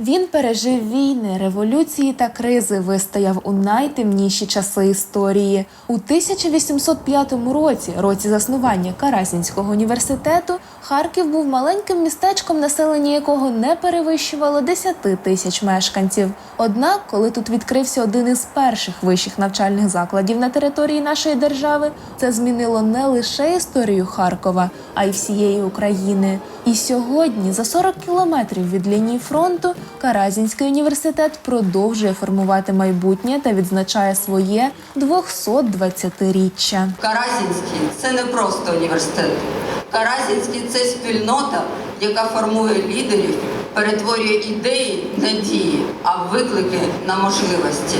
Він пережив війни, революції та кризи, вистояв у найтемніші часи історії. У 1805 році, році заснування Карасінського університету, Харків був маленьким містечком, населення якого не перевищувало 10 тисяч мешканців. Однак, коли тут відкрився один із перших вищих навчальних закладів на території нашої держави, це змінило не лише історію Харкова, а й всієї України. І сьогодні, за 40 кілометрів від лінії фронту, Каразінський університет продовжує формувати майбутнє та відзначає своє 220-річчя. Каразінський це не просто університет. Каразінський це спільнота, яка формує лідерів, перетворює ідеї на дії, а виклики на можливості.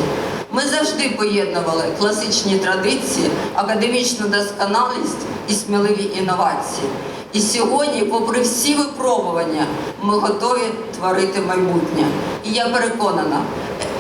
Ми завжди поєднували класичні традиції, академічну досконалість і сміливі інновації. І сьогодні, попри всі випробування, ми готові творити майбутнє. І я переконана,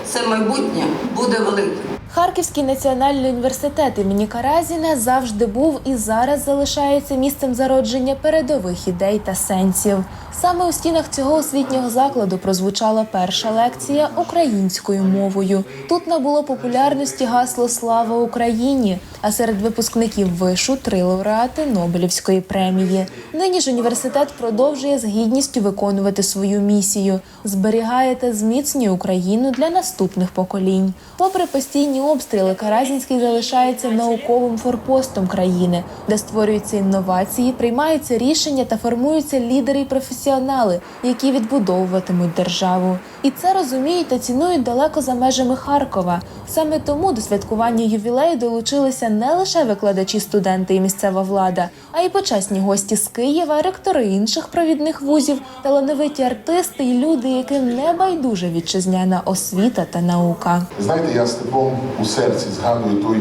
це майбутнє буде великим. Харківський національний університет імені Каразіна завжди був і зараз залишається місцем зародження передових ідей та сенсів. Саме у стінах цього освітнього закладу прозвучала перша лекція українською мовою. Тут набуло популярності гасло Слава Україні! А серед випускників вишу три лауреати Нобелівської премії. Нині ж університет продовжує з гідністю виконувати свою місію, зберігає та зміцнює Україну для наступних поколінь. Попри постійні обстріли, Каразінський залишається науковим форпостом країни, де створюються інновації, приймаються рішення та формуються лідери і професіонали, які відбудовуватимуть державу. І це розуміють та цінують далеко за межами Харкова. Саме тому до святкування ювілею долучилися не лише викладачі, студенти і місцева влада, а й почесні гості з Києва, ректори інших провідних вузів, талановиті артисти і люди, яким не байдуже вітчизняна освіта та наука. Знаєте, я з теплом у серці згадую той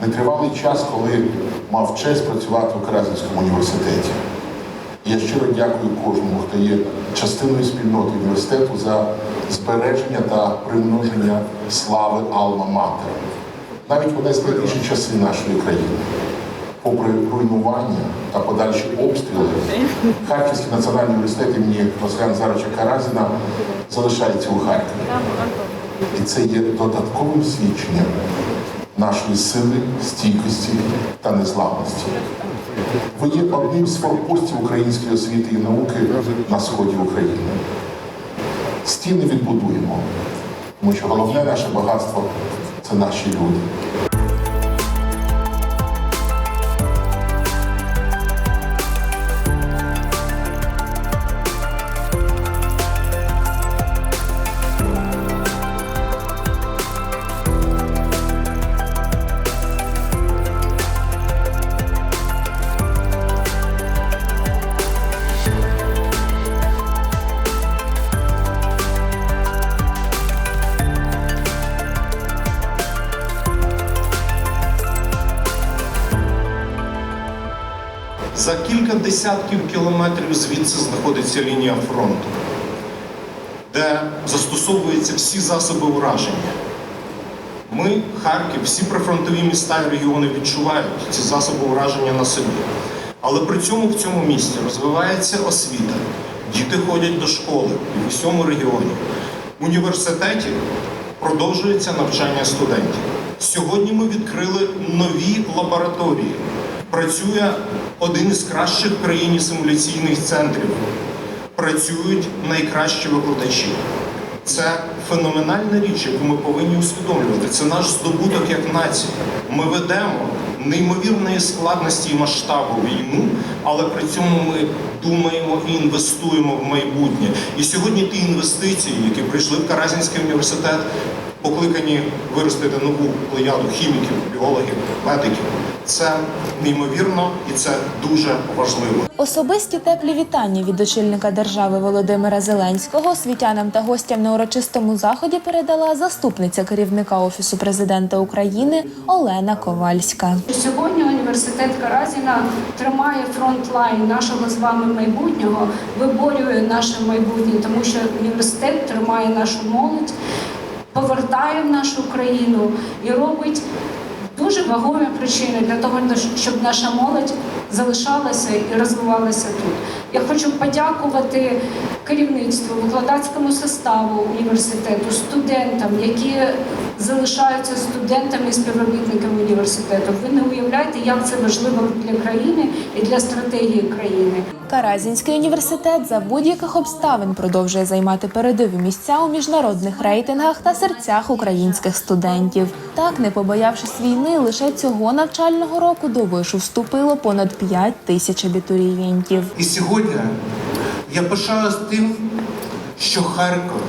нетривалий час, коли мав честь працювати у Каразінському університеті. Я щиро дякую кожному, хто є частиною спільноти університету за збереження та примноження слави Алма-Матер. Навіть у найскладніші часи нашої країни. Попри руйнування та подальші обстріли, Харківський національний університет імені Василя Назаровича Каразіна залишається у Харкові. І це є додатковим свідченням нашої сили, стійкості та незламності. Ви є одним з форпостів української освіти і науки на сході України. Стіни відбудуємо, тому що головне наше багатство це наші люди. За кілька десятків кілометрів звідси знаходиться лінія фронту, де застосовуються всі засоби ураження. Ми, Харків, всі прифронтові міста і регіони відчувають ці засоби ураження на собі. Але при цьому в цьому місті розвивається освіта, діти ходять до школи і в усьому регіоні. В університеті продовжується навчання студентів. Сьогодні ми відкрили нові лабораторії. Працює один із кращих в країні симуляційних центрів. Працюють найкращі викладачі. Це феноменальна річ, яку ми повинні усвідомлювати. Це наш здобуток як нація. Ми ведемо неймовірної складності і масштабу війну, але при цьому ми думаємо і інвестуємо в майбутнє. І сьогодні ті інвестиції, які прийшли в Каразінський університет, покликані виростити нову плеяду хіміків, біологів, медиків. Це неймовірно і це дуже важливо. Особисті теплі вітання від очільника держави Володимира Зеленського освітянам та гостям на урочистому заході передала заступниця керівника офісу президента України Олена Ковальська. Сьогодні університет Каразіна тримає фронтлайн нашого з вами майбутнього, виборює наше майбутнє, тому що університет тримає нашу молодь, повертає в нашу країну і робить дуже вагомі причини для того, щоб наша молодь залишалася і розвивалася тут. Я хочу подякувати керівництву, викладацькому составу університету, студентам, які залишаються студентами і співробітниками університету. Ви не уявляєте, як це важливо для країни і для стратегії країни. Каразінський університет за будь-яких обставин продовжує займати передові місця у міжнародних рейтингах та серцях українських студентів. Так, не побоявшись війни, лише цього навчального року до вишу вступило понад 5 тисяч абітурієнтів. І сьогодні я пишаюсь тим, що Харків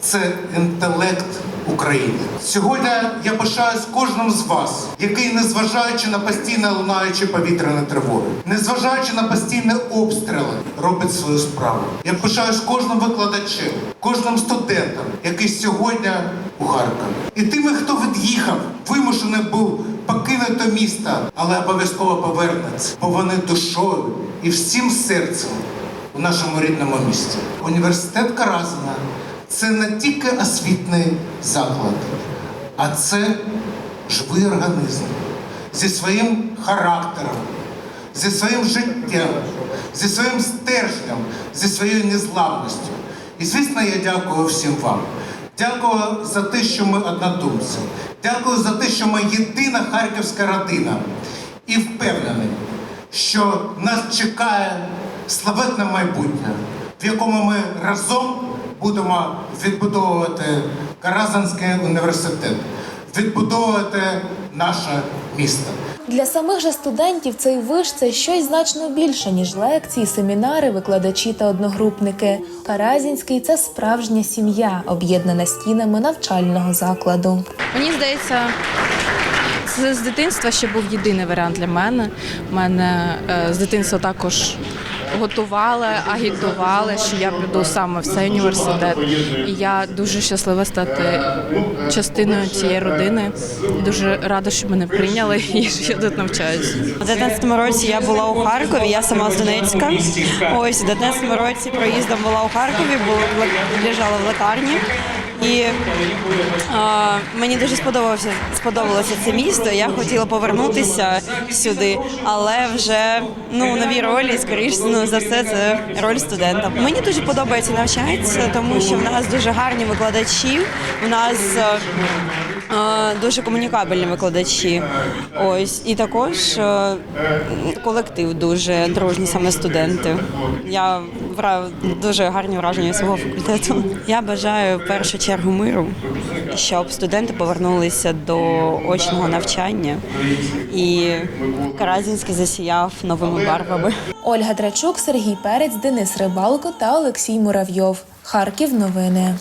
це інтелект України. Сьогодні я пишаюсь кожним з вас, який, незважаючи на постійно лунаючі повітряні тривоги, незважаючи на постійні обстріли, робить свою справу. Я пишаюсь кожним викладачем, кожним студентом, який сьогодні у Харкові. І тими, хто від'їхав, вимушений був покинути місто, але обов'язково повернеться, бо вони душою і всім серцем у нашому рідному місті. Університет Каразина це не тільки освітний заклад, а це живий організм зі своїм характером, зі своїм життям, зі своїм стержнем, зі своєю незламністю. І звісно, я дякую всім вам. Дякую за те, що ми однодумці. Дякую за те, що ми єдина харківська родина. І впевнений, що нас чекає славетне майбутнє, в якому ми разом будемо відбудовувати Каразанський університет, відбудовувати наше місто. Для самих же студентів цей виш це щось значно більше, ніж лекції, семінари, викладачі та одногрупники. Каразінський це справжня сім'я, об'єднана стінами навчального закладу. Мені здається, це з дитинства ще був єдиний варіант для мене. Мене е, з дитинства також готували, агітували, що я піду саме в цей університет. І я дуже щаслива стати частиною цієї родини. Дуже рада, що мене прийняли і що я тут навчаюся. У 19 році я була у Харкові, я сама з Донецька. Ось у 19 році проїздом була у Харкові, була лежала в лікарні. І а, мені дуже сподобався сподобалося це місто. Я хотіла повернутися сюди, але вже ну нові ролі, скоріш ну, за все, це роль студента. Мені дуже подобається навчатися, тому що в нас дуже гарні викладачі. У нас е, дуже комунікабельні викладачі. Ось і також е, колектив дуже дружній, саме студенти. Я дуже гарні враження свого факультету. Я бажаю в першу чергу миру, щоб студенти повернулися до очного навчання і Каразінський засіяв новими барвами. Ольга Драчук, Сергій Перець, Денис Рибалко та Олексій Муравйов. Харків новини.